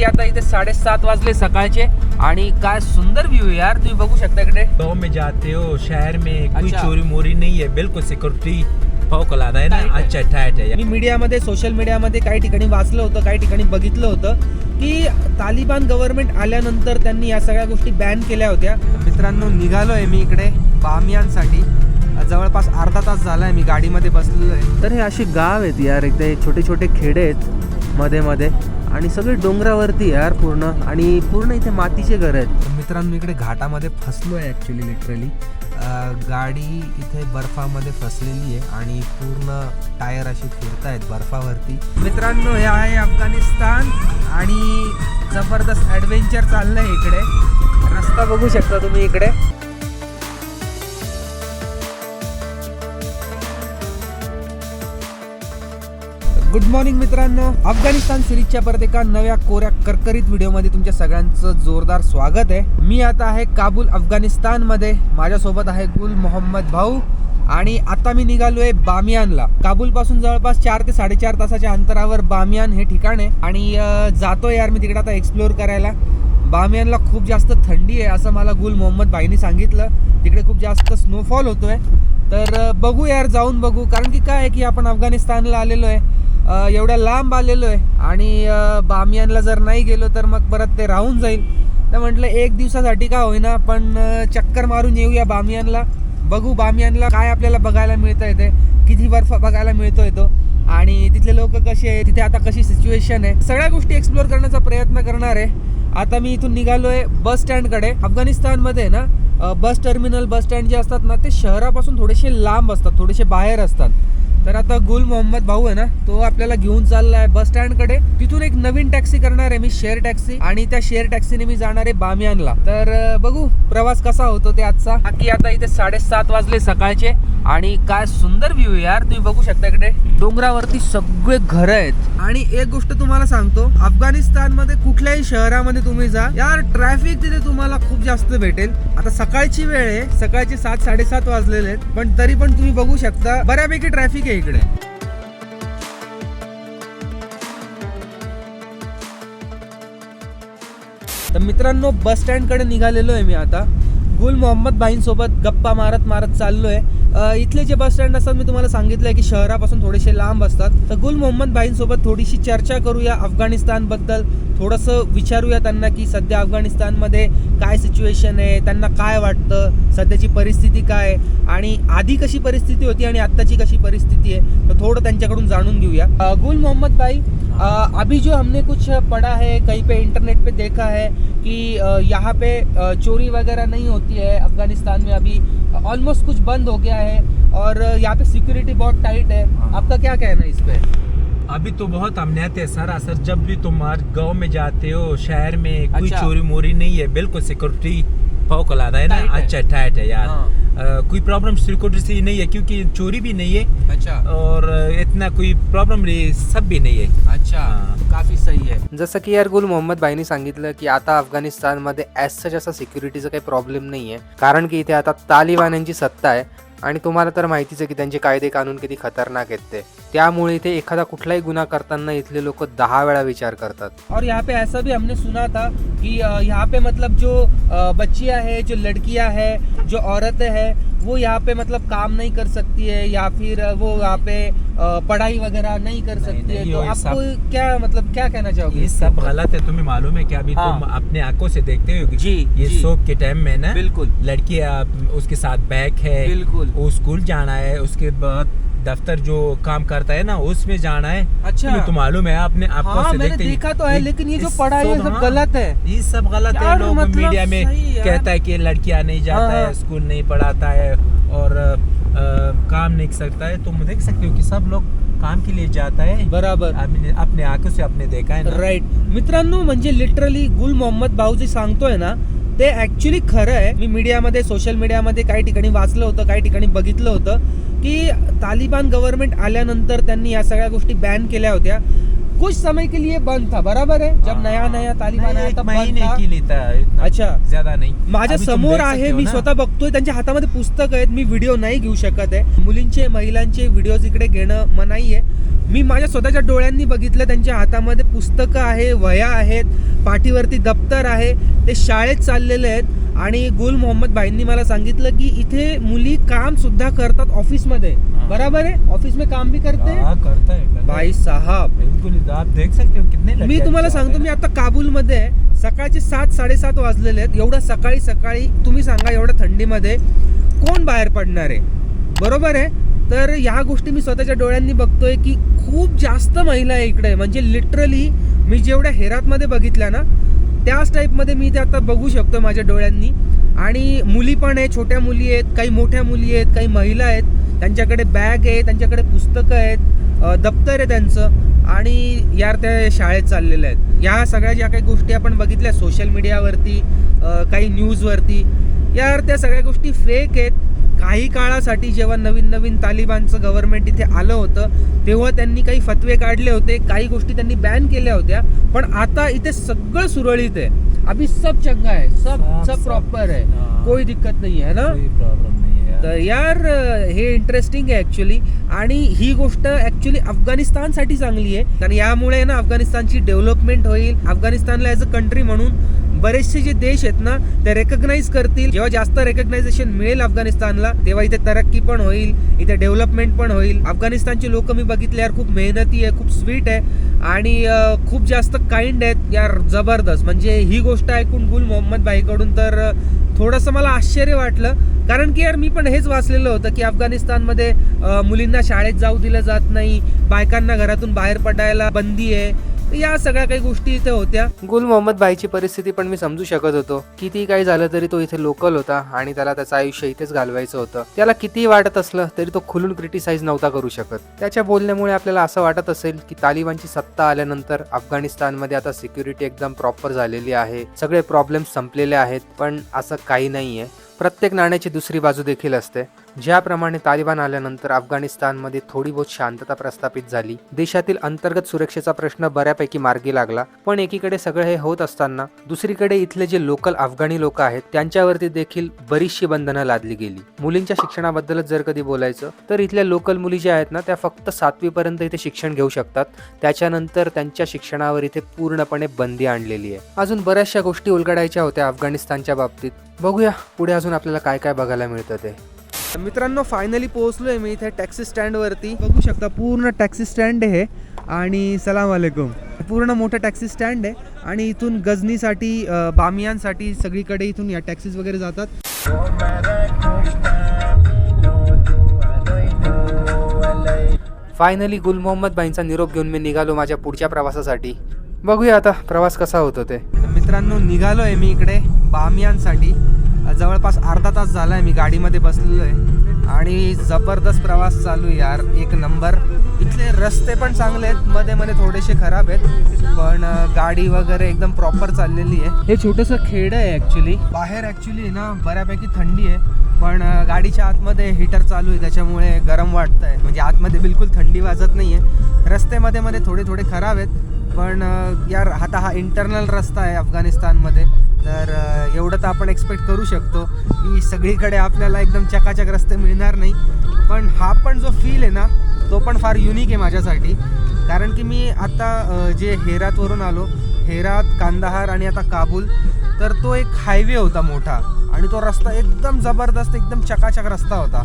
की आता इथे साडेसात वाजले सकाळचे. आणि काय सुंदर व्ह्यू यार तुम्ही बघू शकता इकडे. गाँव में जाते हो शहर में कोई अच्छा। चोरी मोरी नहीं है बिल्कुल सिक्योरिटी फौकलादा है ना Tight है। अच्छा टाइट है मी मीडियामध्ये सोशल मीडियामध्ये काही ठिकाणी वाचलं होतं काही ठिकाणी बघितलं होतं की तालिबान गव्हर्नमेंट आल्यानंतर त्यांनी या सगळ्या गोष्टी बॅन केल्या होत्या. मित्रांनो निघालो आहे मी इकडे बामियांसाठी. जवळपास अर्धा तास झाला आहे मी गाडीमध्ये बसलेलो आहे. तर हे अशी गाव आहेत यार एकदा हे छोटे छोटे खेडे आहेत मध्ये मध्ये आणि सगळे डोंगरावरती यार पूर्ण. आणि पूर्ण इथे मातीचे घर आहेत. मित्रांनो इकडे घाटामध्ये फसलो आहे ॲक्च्युली लिटरली गाडी इथे बर्फामध्ये फसलेली आहे आणि पूर्ण टायर असे फिरतायत बर्फावरती. मित्रांनो हे आहे अफगाणिस्तान आणि जबरदस्त ॲडव्हेंचर चाललंय इकडे. रस्ता बघू शकता तुम्ही इकडे. गुड मॉर्निंग मित्रांनो. अफगाणिस्तान सिरीजच्या परत एका नव्या कोऱ्या करकरीत व्हिडिओमध्ये तुमच्या सगळ्यांचं जोरदार स्वागत आहे. मी आता आहे काबूल अफगाणिस्तानमध्ये. माझ्यासोबत आहे गुल मोहम्मद भाऊ. आणि आता मी निघालोय बामियानला. काबूल पासून जवळपास चार ते साडेचार तासाच्या अंतरावर बामियान हे ठिकाण आहे. आणि अं, जातो यार मी तिकडे आता एक्सप्लोअर करायला. बामियानला खूप जास्त थंडी आहे असं मला गुल मोहम्मद भाईनी सांगितलं. तिकडे खूप जास्त स्नोफॉल होतोय. तर बघू यार जाऊन बघू. कारण की काय आहे की आपण अफगाणिस्तानला आलेलो आहे एवढ्या लांब आलेलो आहे आणि बामियानला जर नाही गेलो तर मग परत ते राहून जाईल. तर म्हटलं एक दिवसासाठी का होईना पण चक्कर मारून येऊया बामियानला. बघू बामियानला काय आपल्याला बघायला मिळतं येते किती बर्फ बघायला मिळतो तो. आणि तिथले लोक कसे आहे तिथे आता कशी सिच्युएशन आहे. सगळ्या गोष्टी एक्सप्लोर करण्याचा प्रयत्न करणार आहे. आता मी इथून निघालो आहे बस स्टँडकडे अफगाणिस्तानमध्ये ना बस टर्मिनल बस स्टँड जे असतात ना ते शहरापासून थोडेसे लांब असतात थोडेसे बाहेर असतात. तर आता गुल मोहम्मद भाऊ आहे ना तो आपल्याला घेऊन चालला आहे बस स्टँडकडे. तिथून एक नवीन टॅक्सी करणार आहे मी शेअर टॅक्सी. आणि त्या शेअर टॅक्सीने मी जाणार आहे बामियानला. तर बघू प्रवास कसा होतो ते आजचा. बाकी आता इथे साडेसात वाजले सकाळचे. आणि काय सुंदर व्ह्यू यार तुम्ही बघू शकता इकडे. डोंगरावरती सगळे घर आहेत. आणि एक गोष्ट तुम्हाला सांगतो अफगाणिस्तानमध्ये कुठल्याही शहरामध्ये तुम्ही जा यार ट्रॅफिक तिथे तुम्हाला खूप जास्त भेटेल. आता सकाळची वेळ आहे सकाळचे सात साडेसात वाजलेले आहेत पण तरी पण तुम्ही बघू शकता बऱ्यापैकी ट्रॅफिक आहे इकडे. तर मित्रांनो बस स्टँडकडे निघालेलो आहे मी आता. गुल मोहम्मद भाईंसोबत गप्पा मारत मारत चाललो आहे इथले जे बस स्टँड असतात मी तुम्हाला सांगितलं आहे की शहरापासून थोडेसे लांब असतात. तर गुल मोहम्मद भाईंसोबत थोडीशी चर्चा करूया. अफगाणिस्तानबद्दल थोडंसं विचारूया त्यांना की सध्या अफगाणिस्तानमध्ये काय सिच्युएशन आहे त्यांना काय वाटतं सध्याची परिस्थिती काय आहे आणि आधी कशी परिस्थिती होती आणि आत्ताची कशी परिस्थिती आहे तर थोडं त्यांच्याकडून जाणून घेऊया. गुल मोहम्मद भाई अभी जो हमने कुछ पढ़ा है कहीं पे इंटरनेट पे देखा है कि यहाँ पे चोरी वगैरह नहीं होती है अफगानिस्तान में अभी ऑलमोस्ट कुछ बंद हो गया है और यहाँ पे सिक्योरिटी बहुत टाइट है। आपका क्या कहना है इस पे? अभी तो बहुत अमनियत है सरासर जब भी तुम गाँव में जाते हो शहर में कोई अच्छा। चोरी मोरी नहीं है बिल्कुल सिक्योरिटी फौकलादा है ना। है। अच्छा टाइट है यार। हाँ। अ, कोई प्रॉब्लम सिक्योरिटी से नहीं है क्योंकि चोरी भी नहीं है। अच्छा। और इतना कोई प्रॉब्लम सब भी नहीं है। अच्छा। काफी सही है। जसं की यार गुल मोहम्मद भाईनी सांगितलं की आता अफगाणिस्तानमध्ये ॲज सच असा सिक्युरिटीचा काही प्रॉब्लेम नाही आहे. कारण की इथे आता तालिबान्यांची सत्ता आहे. आणि तुम्हाला तर माहितीच आहे की त्यांचे कायदे कानून किती खतरनाक आहेत ते. त्यामुळे इथे एखादा कुठलाही गुन्हा करताना इथले लोक दहा वेळा विचार करतात और यहाँ पे ऐसा भी हमने सुना था कि यहाँ पे मतलब जो बच्चियां है जो लड़कियां है जो औरतें हैं वो यहाँ पे मतलब काम नहीं कर सकती है या फिर वो यहाँ पे पढ़ाई वगैरह नहीं कर सकती है नहीं, तो ये आपको क्या मतलब क्या कहना चाहोगे ये सब? गलत है तुम्हें मालूम है कि अभी हाँ। तुम अपने आंखों से देखते हो कि जी, ये। शोक के टाइम में ना बिल्कुल लड़की उसके साथ बैग है बिल्कुल वो स्कूल जाना है उसके बाद दफ्तर जो काम करता है ना उसमें जाना है। अच्छा। तो मालूम है आपने आपको हाँ मैंने देखा तो है लेकिन ये जो पढ़ा है सब- सब हाँ, गलत है। ये सब गलत है लोग मतलब मीडिया में कहता है कि लड़कियाँ नहीं जाता हाँ, हाँ। स्कूल नहीं पढ़ाता है और अ, काम नहीं कर सकता है। तुम देख सकते हो कि सब लोग काम के लिए जाता है। बराबर। अपने आँखों से आपने देखा है ना। राईट मित्रांनो म्हणजे लिटरली गुल मोहम्मद भाऊ जे सांगतोय ना ते ऍक्च्युली खरं आहे. मी मीडियामध्ये सोशल मीडियामध्ये काही ठिकाणी वाचलं होतं काही ठिकाणी बघितलं होतं की तालिबान गव्हर्नमेंट आल्यानंतर त्यांनी या सगळ्या गोष्टी बॅन केल्या होत्या. कुछ समय के लिए बंद था बराबर है जब नया नया तालिबान आया तब बंद था। इतना अच्छा। ज्यादा नहीं। माझ्यासमोर आहे हो मी। स्वतः बघतोय त्यांच्या हातामध्ये पुस्तक आहेत मी व्हिडिओ नाही घेऊ शकत आहे. मुलींचे महिलांचे व्हिडिओज इकडे घेणं मनाई आहे. मी माझ्या स्वतःच्या डोळ्यांनी बघितलं त्यांच्या हातामध्ये पुस्तकं आहे वह्या आहेत पाठीवरती दप्तर आहे ते शाळेत चाललेले आहेत आणि गुल मोहम्मद भाईंनी मला सांगितलं की इथे मुली काम सुद्धा करतात ऑफिसमध्ये। बराबर है ऑफिस में काम भी करते हैं? करता है करता। भाई साहब. बिल्कुल आप देख सकते हो कितने मी तुम्हाला सांगतो मी। आता काबूलमध्ये आहे. सकाळचे सात साडेसात वाजलेले आहेत. एवढ्या सकाळी सकाळी तुम्ही सांगा एवढ्या थंडीमध्ये कोण बाहेर पडणार आहे? बरोबर आहे? तर ह्या गोष्टी मी स्वतःच्या डोळ्यांनी बघतोय की खूप जास्त महिला आहे इकडे. म्हणजे लिटरली मी जेवढ्या हेरातमध्ये बघितल्या ना त्याच टाईपमध्ये मी ते आता बघू शकतो माझ्या डोळ्यांनी. आणि मुली पण आहे छोट्या मुली आहेत काही मोठ्या मुली आहेत काही महिला आहेत. त्यांच्याकडे बॅग आहे त्यांच्याकडे पुस्तकं आहेत दप्तर आहे त्यांचं. आणि यार त्या शाळेत चाललेल्या आहेत. या सगळ्या ज्या काही गोष्टी आपण बघितल्या सोशल मीडियावरती काही न्यूजवरती यार त्या सगळ्या गोष्टी फेक आहेत. काही काळासाठी जेव्हा नवीन नवीन तालिबानचं गव्हर्नमेंट इथे आलं होतं तेव्हा त्यांनी काही फतवे काढले होते काही गोष्टी त्यांनी बॅन केल्या होत्या पण आता इथे सगळं सुरळीत आहे. अभी सब चंगा है सब सब- प्रॉपर है। कोई दिक्कत नहीं है ना? प्रॉब्लम नहीं यार। तर यार हे इंटरेस्टिंग आहे ॲक्च्युली आणि ही गोष्ट ॲक्च्युली अफगाणिस्तानसाठी चांगली आहे. कारण यामुळे ना अफगाणिस्तानची डेव्हलपमेंट होईल. अफगाणिस्तानला ॲज अ कंट्री म्हणून बरेचसे जे देश आहेत ना ते रेकग्नाईज करतील. जेव्हा जास्त रेकग्नायझेशन मिळेल अफगाणिस्तानला तेव्हा इथे तरक्की पण होईल इथे डेव्हलपमेंट पण होईल. अफगाणिस्तानचे लोक मी बघितले यार खूप मेहनती आहे खूप स्वीट आहे आणि खूप जास्त काइंड आहेत. यार जबरदस्त. म्हणजे ही गोष्ट ऐकून गुल मोहम्मद भाईकडून तर थोडंसं मला आश्चर्य वाटलं. कारण की यार मी पण हेच वाचलेलं होतं की अफगाणिस्तानमध्ये मुलींना शाळेत जाऊ दिलं जात नाही बायकांना घरातून बाहेर पडायला बंदी आहे. या सगळ्या काही गोष्टी इथे होत्या. गुल मोहम्मद भाईची परिस्थिती पण मी समजू शकत होतो. किती काही झालं तरी तो इथे लोकल होता आणि त्याला त्याचं आयुष्य इथेच घालवायचं होतं. त्याला किती वाटत असलं तरी तो खुलून क्रिटिसाइज नव्हता करू शकत. त्याच्या बोलण्यामुळे आपल्याला असं वाटत असेल की तालिबानची सत्ता आल्यानंतर अफगाणिस्तानमध्ये आता सिक्युरिटी एकदम प्रॉपर झालेली आहे. सगळे प्रॉब्लेम संपलेले आहेत पण असं काही नाहीये. प्रत्येक नाण्याची दुसरी बाजू देखील असते. ज्याप्रमाणे तालिबान आल्यानंतर अफगाणिस्तानमध्ये थोडी बहुत शांतता प्रस्थापित झाली. देशातील अंतर्गत सुरक्षेचा प्रश्न बऱ्यापैकी मार्गी लागला. पण एकीकडे सगळं हे होत असताना दुसरीकडे इथले जे लोकल अफगाणी लोक आहेत त्यांच्यावरती देखील बरीचशी बंधनं लादली गेली. मुलींच्या शिक्षणाबद्दलच जर कधी बोलायचं तर इथल्या लोकल मुली ज्या आहेत ना त्या फक्त सातवीपर्यंत इथे शिक्षण घेऊ शकतात. त्याच्यानंतर त्यांच्या शिक्षणावर इथे पूर्णपणे बंदी आणलेली आहे. अजून बऱ्याचशा गोष्टी उलगडायच्या होत्या अफगाणिस्तानच्या बाबतीत. बघूया पुढे अजून आपल्याला काय काय बघायला मिळतं ते. मित्रांनो फायनली पोहोचलोय मी इथे टॅक्सी स्टँडवरती बघू शकता पूर्ण टॅक्सी स्टँड आहे आणि सलाम वालेकुम पूर्ण मोठं टॅक्सी स्टँड आहे आणि इथून गजनीसाठी बामियांसाठी सगळीकडे इथून या टॅक्सीज वगैरे जातात. फायनली गुल मोहम्मद भाईंचा निरोप घेऊन मी निघालो माझ्या पुढच्या प्रवासासाठी. बघूया आता प्रवास कसा होतो ते. मित्रांनो निघालो आहे मी इकडे बामियांसाठी. जवळपास अर्धा तास झाला आहे मी गाडीमध्ये बसलेलो आहे. आणि जबरदस्त प्रवास चालू आहे यार एक नंबर. इथले रस्ते पण चांगले आहेत मध्ये मध्ये थोडेसे खराब आहेत पण गाडी वगैरे एकदम प्रॉपर चाललेली आहे. हे छोटंसं खेड आहे ॲक्च्युली बाहेर ॲक्च्युली ना बऱ्यापैकी थंडी आहे पण गाडीच्या आतमध्ये हीटर चालू आहे त्याच्यामुळे गरम वाटतं आहे म्हणजे आतमध्ये बिलकुल थंडी वाजत नाही आहे रस्ते मध्ये मध्ये थोडे थोडे खराब आहेत पण यार आता हा इंटरनल रस्ता आहे अफगाणिस्तानमध्ये तर एवढं तर आपण एक्सपेक्ट करू शकतो की सगळीकडे आपल्याला एकदम चकाचक रस्ते मिळणार नाही. पण हा पण जो फील आहे ना तो पण फार युनिक आहे माझ्यासाठी. कारण की मी आता जे हेरातवरून आलो हेरात कांदाहार आणि आता काबूल तर तो एक हायवे होता मोठा. आणि तो रस्ता एकदम जबरदस्त एकदम चकाचक रस्ता होता.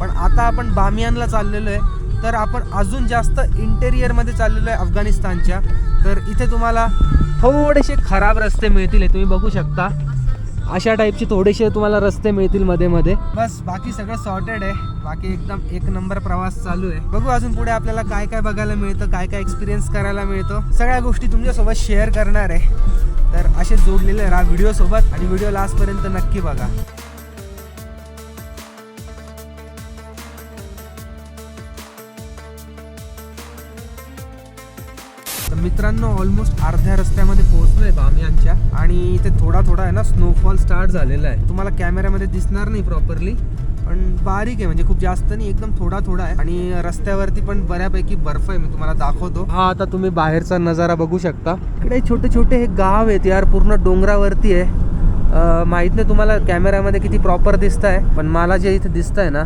पण आता आपण बामियानला चाललेलो आहे. तर आपण अजून जास्त इंटेरियरमध्ये चाललेलो आहे अफगाणिस्तानच्या. तर इथे तुम्हाला थोडेसे खराब रस्ते मिळतील तुम्ही बघू शकता. अशा टाईपचे थोडेसे तुम्हाला रस्ते मिळतील मध्ये मध्ये. बस बाकी सगळं सॉर्टेड आहे. बाकी एकदम एक नंबर प्रवास चालू आहे. बघू अजून पुढे आपल्याला काय काय बघायला मिळतं काय काय एक्सपिरियन्स करायला मिळतो. सगळ्या गोष्टी तुमच्यासोबत शेअर करणार आहे. तर असे जोडलेले राहा व्हिडिओसोबत आणि व्हिडिओ लास्टपर्यंत नक्की बघा. तर मित्रांनो ऑलमोस्ट अर्ध्या रस्त्यामध्ये पोहोचलोय बामियांच्या आणि इथे थोडा थोडा आहे ना स्नोफॉल स्टार्ट झालेला आहे. तुम्हाला कॅमेऱ्यामध्ये दिसणार नाही प्रॉपरली पण बारीक आहे म्हणजे खूप जास्त नाही एकदम थोडा थोडा आहे. आणि रस्त्यावरती पण बऱ्यापैकी बर्फ आहे मी तुम्हाला दाखवतो. हा आता तुम्ही बाहेरचा नजारा बघू शकता. इकडे छोटे छोटे हे गाव आहेत यार पूर्ण डोंगरावरती आहे. माहीत नाही तुम्हाला कॅमेऱ्यामध्ये किती प्रॉपर दिसत आहे पण मला जे इथे दिसत आहे ना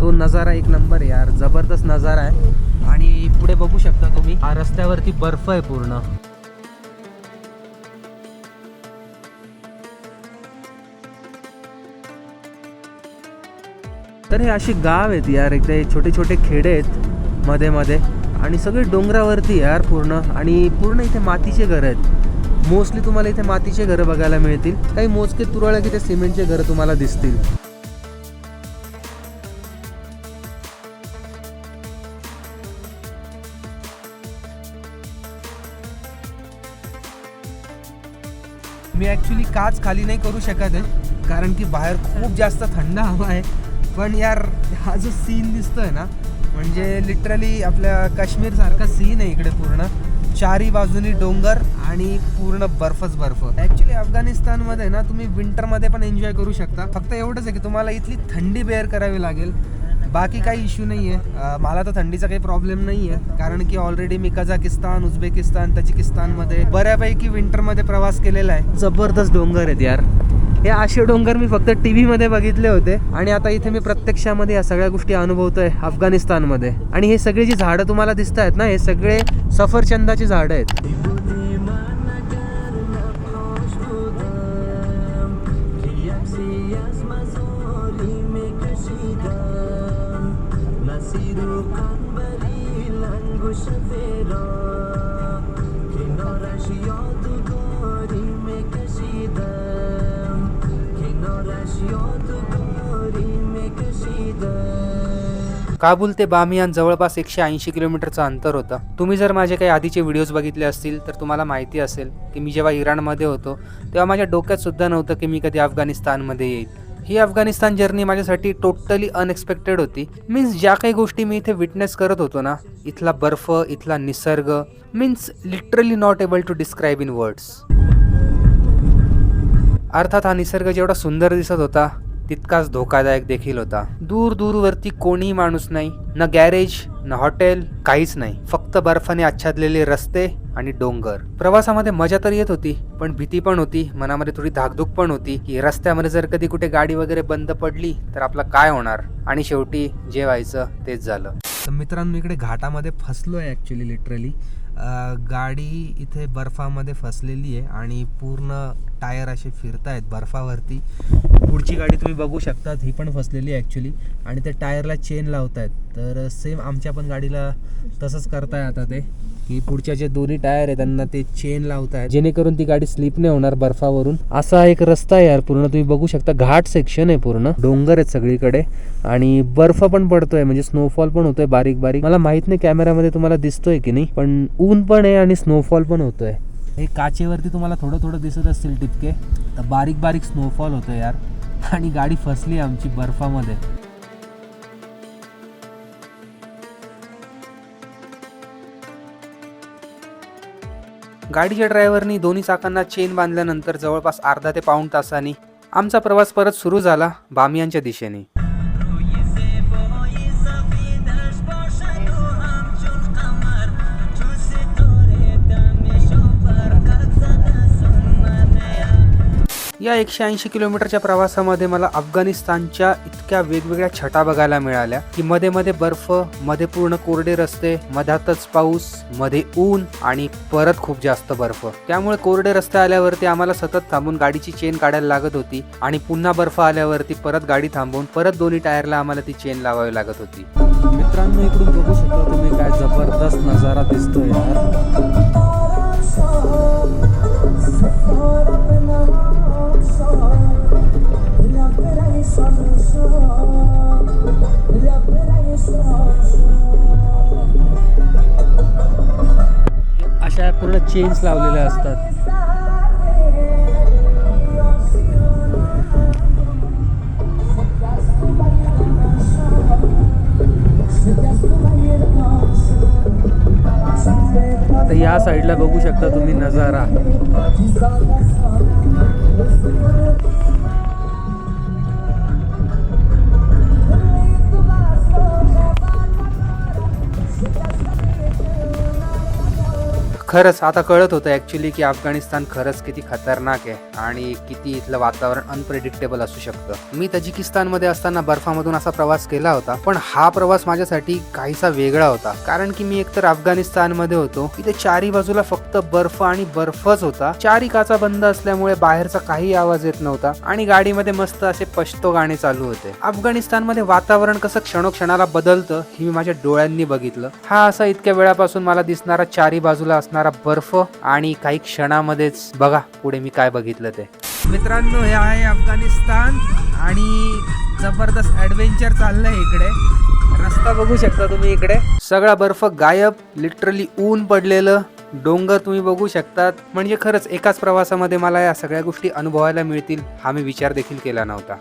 तो नजारा एक नंबर यार. जबरदस्त नजारा आहे. आणि पुढे बघू शकता तुम्ही हा रस्त्यावरती बर्फ आहे पूर्ण. तर हे अशी गाव आहेत यार. एकदा छोटे छोटे खेडे आहेत मध्ये मध्ये. आणि सगळे डोंगरावरती यार पूर्ण. आणि पूर्ण इथे मातीचे घर आहेत. मोस्टली तुम्हाला इथे मातीचे घरं बघायला मिळतील. काही मोजके तुरळ्या की ते सिमेंटचे घरं तुम्हाला दिसतील. मी ॲक्च्युली काच खाली नाही करू शकत आहे कारण की बाहेर खूप जास्त थंड हवा आहे. पण यार हा जो सीन दिसतो आहे ना म्हणजे लिटरली आपल्या काश्मीरसारखा सीन आहे इकडे पूर्ण. चारी बाजूनी डोंगर आणि पूर्ण बर्फच बर्फ. ॲक्च्युली अफगाणिस्तानमध्ये ना तुम्ही विंटरमध्ये पण एन्जॉय करू शकता. फक्त एवढंच आहे की तुम्हाला इथली थंडी बेअर करावी लागेल. बाकी काही इश्यू नाही आहे मला तर थंडीचा काही प्रॉब्लेम नाही आहे कारण की ऑलरेडी मी कझाकिस्तान उझबेकिस्तान तजिकिस्तानमध्ये बऱ्यापैकी विंटरमध्ये प्रवास केलेला आहे. जबरदस्त डोंगर आहेत यार. हे असे डोंगर मी फक्त टी व्हीमध्ये बघितले होते. आणि आता इथे मी प्रत्यक्षामध्ये या सगळ्या गोष्टी अनुभवतोय अफगाणिस्तानमध्ये. आणि हे सगळी जी झाडं तुम्हाला दिसत आहेत ना हे सगळे सफरचंदाची झाडं आहेत. काबूल ते बामियान जवळपास एकशे ऐंशी किलोमीटरचं अंतर होतं. तुम्ही जर माझे काही आधीचे व्हिडिओज बघितले असतील तर तुम्हाला माहिती असेल की मी जेव्हा इराणमध्ये होतो तेव्हा माझ्या डोक्यात सुद्धा नव्हतं की मी कधी अफगाणिस्तानमध्ये येईल. ही अफगाणिस्तान जर्नी माझ्यासाठी टोटली अनएक्सपेक्टेड होती. मीन्स ज्या काही गोष्टी मी इथे विटनेस करत होतो ना इथला बर्फ इथला निसर्ग means literally not able to describe in words अर्थात हा निसर्ग जेवढा सुंदर दिसत होता तितकाच धोकादायक देखील होता. दूर दूरवरती कोणीही माणूस नाही न गॅरेज न हॉटेल काहीच नाही. फक्त बर्फाने आच्छादलेले रस्ते आणि डोंगर. प्रवासामध्ये मजा तर येत होती पण भीती पण होती मनामध्ये थोडी धाकधूक पण होती की रस्त्यामध्ये जर कधी कुठे गाडी वगैरे बंद पडली तर आपलं काय होणार? आणि शेवटी जे व्हायचं तेच झालं. तर मित्रांनो इकडे घाटामध्ये फसलो आहे ॲक्च्युली लिटरली गाडी इथे बर्फामध्ये फसलेली आहे आणि पूर्ण टायर असे फिरतायत बर्फावरती. पुढची गाडी तुम्ही बघू शकतात. ही पण फसलेली आहे ॲक्च्युली आणि त्या टायरला चेन लावतायत. तर सेम आमच्या पण गाडीला तसंच करताय आता ते. की पुढच्या जे दोन्ही टायर आहे त्यांना ते चेन लावतायत. जेणेकरून ती गाडी स्लिप नाही होणार बर्फावरून. असा एक रस्ता आहे यार पूर्ण. तुम्ही बघू शकता घाट सेक्शन आहे पूर्ण. डोंगर आहेत सगळीकडे. आणि बर्फ पण पडतोय म्हणजे स्नोफॉल पण होतोय बारीक बारीक. मला माहीत नाही कॅमेऱ्यामध्ये तुम्हाला दिसतोय की नाही पण ऊन पण आहे आणि स्नोफॉल पण होतोय. हे काचेवरती तुम्हाला थोडं थोडं दिसत असतील टिपके तर बारीक बारीक स्नोफॉल होतोय यार. आणि गाडी फसली आमची बर्फामध्ये. गाडीच्या ड्रायव्हरनी दोन्ही चाकांना चेन बांधल्यानंतर जवळपास अर्धा ते पाऊण तासांनी आमचा प्रवास परत सुरू झाला बामियांच्या दिशेने. या एकशे ऐंशी किलोमीटरच्या प्रवासामध्ये मला अफगाणिस्तानच्या इतक्या वेगवेगळ्या छटा बघायला मिळाल्या की मध्ये मध्ये बर्फमध्ये पूर्ण कोरडे रस्ते मधातच पाऊसमध्ये ऊन आणि परत खूप जास्त बर्फ. त्यामुळे कोरडे रस्ते आल्यावरती आम्हाला सतत थांबून गाडीची चेन काढायला लागत होती आणि पुन्हा बर्फ आल्यावरती परत गाडी थांबवून परत दोन्ही टायरला आम्हाला ती चेन लावावी लागत होती. मित्रांनो इकडून बघू शकता तुम्ही काय जबरदस्त नजारा दिसतो यार. अशा पूर्ण चेन्स लावलेल्या असतात. साईडला बघू शकता तुम्ही नजारा. खरंच आता कळत होतं ॲक्च्युली की अफगाणिस्तान खरंच किती खतरनाक आहे आणि किती इथलं वातावरण अनप्रेडिक्टेबल असू शकतं. मी तजिकिस्तानमध्ये असताना बर्फामधून असा प्रवास केला होता पण हा प्रवास माझ्यासाठी काहीसा वेगळा होता. कारण की मी एकतर अफगाणिस्तानमध्ये होतो इथे चारी बाजूला फक्त बर्फ आणि बर्फच होता. चारी काचा बंद असल्यामुळे बाहेरचा काही आवाज येत नव्हता आणि गाडीमध्ये मस्त असे पश्तो गाणे चालू होते. अफगाणिस्तानमध्ये वातावरण कसं क्षणोक्षणाला बदलतं हे मी माझ्या डोळ्यांनी बघितलं. हा असा इतक्या वेळापासून मला दिसणारा चारी बाजूला असणारा बर्फ आणि काही क्षणामध्येच बघा पुढे मी काय बघितलं ते. मित्रांनो हे आहे अफगाणिस्तान आणि जबरदस्त ॲडव्हेंचर चाललंय इकडे. रस्ता बघू शकता तुम्ही इकडे. सगळा बर्फ गायब लिटरली ऊन पडलेलं. डोंगर तुम्ही बघू शकतात. म्हणजे खरंच एकाच प्रवासामध्ये मला या सगळ्या गोष्टी अनुभवायला मिळतील हा मी विचार देखील केला नव्हता.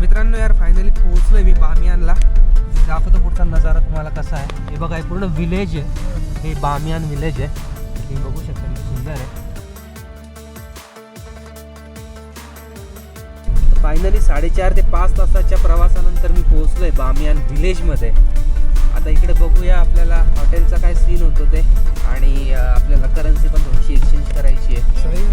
मित्रांनो यार फायनली पोहोचलोय मी बामियानला. दाखवतो पुढचा नजारा तुम्हाला कसा आहे. हे बघा हे पूर्ण विलेज आहे. हे बामियान विलेज आहे. हे बघू शकता किती सुंदर आहे. फायनली साडेचार ते पाच तासाच्या प्रवासानंतर मी पोहोचलोय बामियान विलेजमध्ये आता इकडे बघूया आपल्याला हॉटेलचा काय सीन होतो ते. आणि आपल्याला करन्सी पण थोडीशी एक्सचेंज करायची आहे.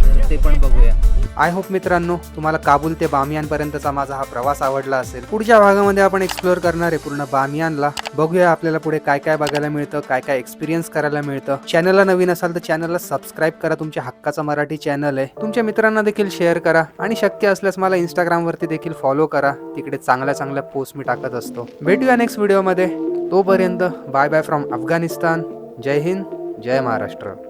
तर ते पण बघूया. आय होप मित्रांनो तुम्हाला काबूल ते बामियानपर्यंतचा माझा हा प्रवास आवडला असेल. पुढच्या भागामध्ये आपण एक्सप्लोअर करणार आहे पूर्ण बामियानला बघूया आपल्याला पुढे काय काय बघायला मिळतं काय काय एक्सपिरियन्स करायला मिळतं. चॅनलला नवीन असाल तर चॅनलला सबस्क्राईब करा. तुमच्या हक्काचा मराठी चॅनल आहे. तुमच्या मित्रांना देखील शेअर करा. आणि शक्य असल्यास मला इंस्टाग्रामवरती देखील फॉलो करा. तिकडे चांगल्या चांगल्या पोस्ट मी टाकत असतो. भेटूया नेक्स्ट व्हिडिओमध्ये तोपर्यंत बाय बाय फ्रॉम अफगाणिस्तान जय हिंद. जय महाराष्ट्र.